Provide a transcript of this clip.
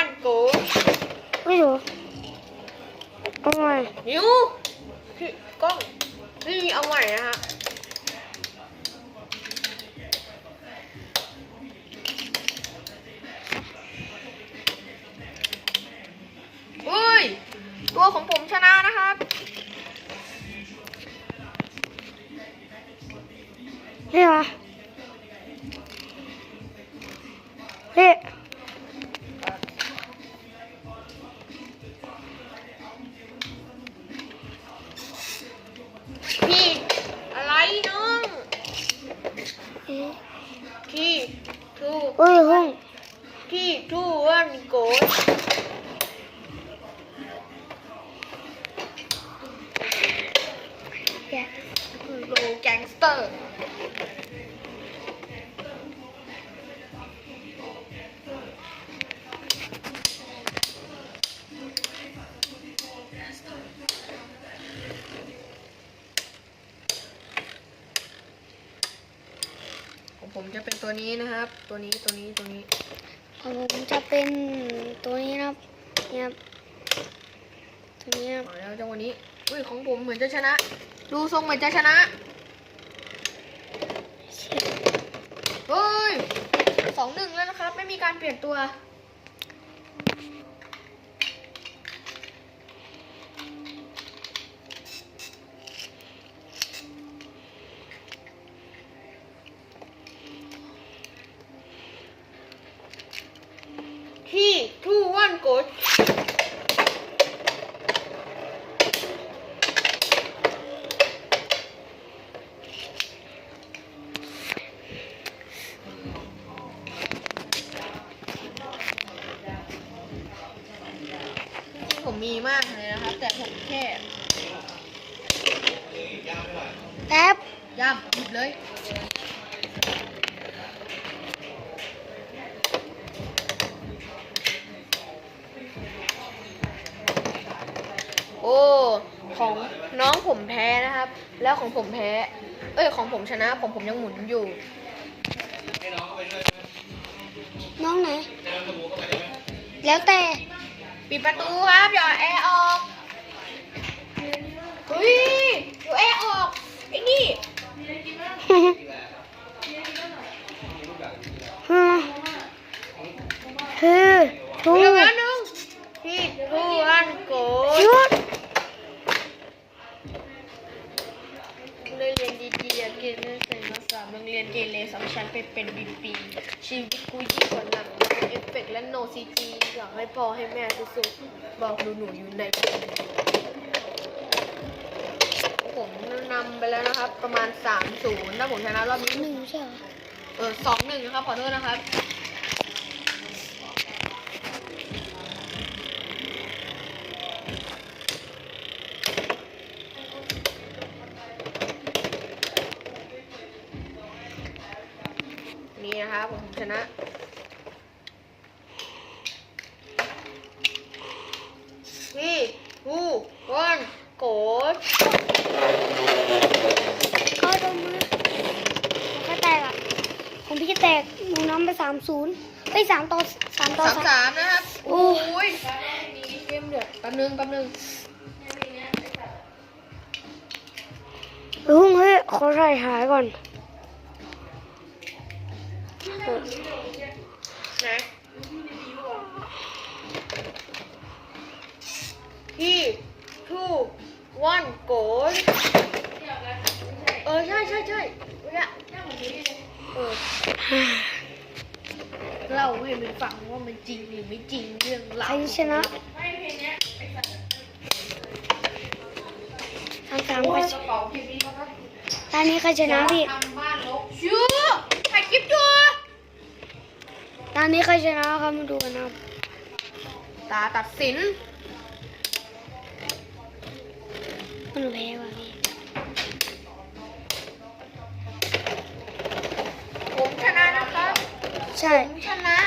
one go ไม่รู้เอาใหม่นิวพี่กล้องพี่เอาใหม่นะฮะอุ้ย ตัวของผมชนะนะครับนี่เห เอ้ยห้องพี่ทูวันโกดแกะโลแกงสเตอร์ ผมจะเป็นตัวนี้นะครับ ตัวนี้ตัวนี้ตัวนี้ของผมจะเป็นตัวนี้นะครับเนี่ยครับตัวนี้ครับ มาแล้วจังวันนี้อุ้ยของผมเหมือนจะชนะ ดูทรงเหมือนจะชนะเฮ้ยสองหนึ่งแล้วนะครับ ไม่มีการเปลี่ยนตัว ที่ทูวันโกดผมมีมากเลยนะครับ แต่ผมแค่แป๊บย่ำหยิบเลย ของน้องผมแพ้นะครับ แล้วของผมแพ้ เอ้ยของผมชนะของผมยังหมุนอยู่ น้องไหน แล้วแต่ ปิดประตูครับอย่าแอร์ออกเฮ้ยเดี๋ยวแอร์ออกไอ้นี่คือทู เดี๋ยวนะนึงพี่ทูอันโกหยุด เลยเรียนดีๆอยากเรียนเรื่องศิลปศาสตร์โรงเรียนเกเร สองชั้นไปเป็นบีปีชีวิตกูยิ่งกว่าหนังเอฟเฟกต์และโนซีจีอยากให้พ่อให้แม่สุดๆบอกหนูหนูอยู่ในผมนำไปแล้วนะครับ ประมาณ3-0ถ้าผมชนะรอบนี้หนึ่งใช่เหรอเออสองหนึ่งนะครับขอโทษนะครับ นี่นะครับผมชนะพี่ผู้วันโกดก็ตรงมือก็แตกอะผมพี่จะแตกหนูน้ำไปสามศูนย์ไปสามต่อสามต่อสามสามสามนะครับโอ้โอ้ยเกมเดือดแป๊บนึงแป๊บนึงลุงเฮ้ยขอใส่หายก่อน เออนะพี่ทูวันโกดเออ ใช่ใช่ใช่เนี่ยเออเล่าให้มันฟังว่ามันจริงหรือไม่จริงเรื่องใครารวชนะสามสามใครชนะตอนนี้ใครชนะพี่ทำบ้านลกชื่อถ่ายคลิปด้วย ต อนนี้ใครชนะครับมาดูกันนะครับตาตัดสินมันแพ้ว่ะพี่ผมชนะนะครับใช่ ผมชนะ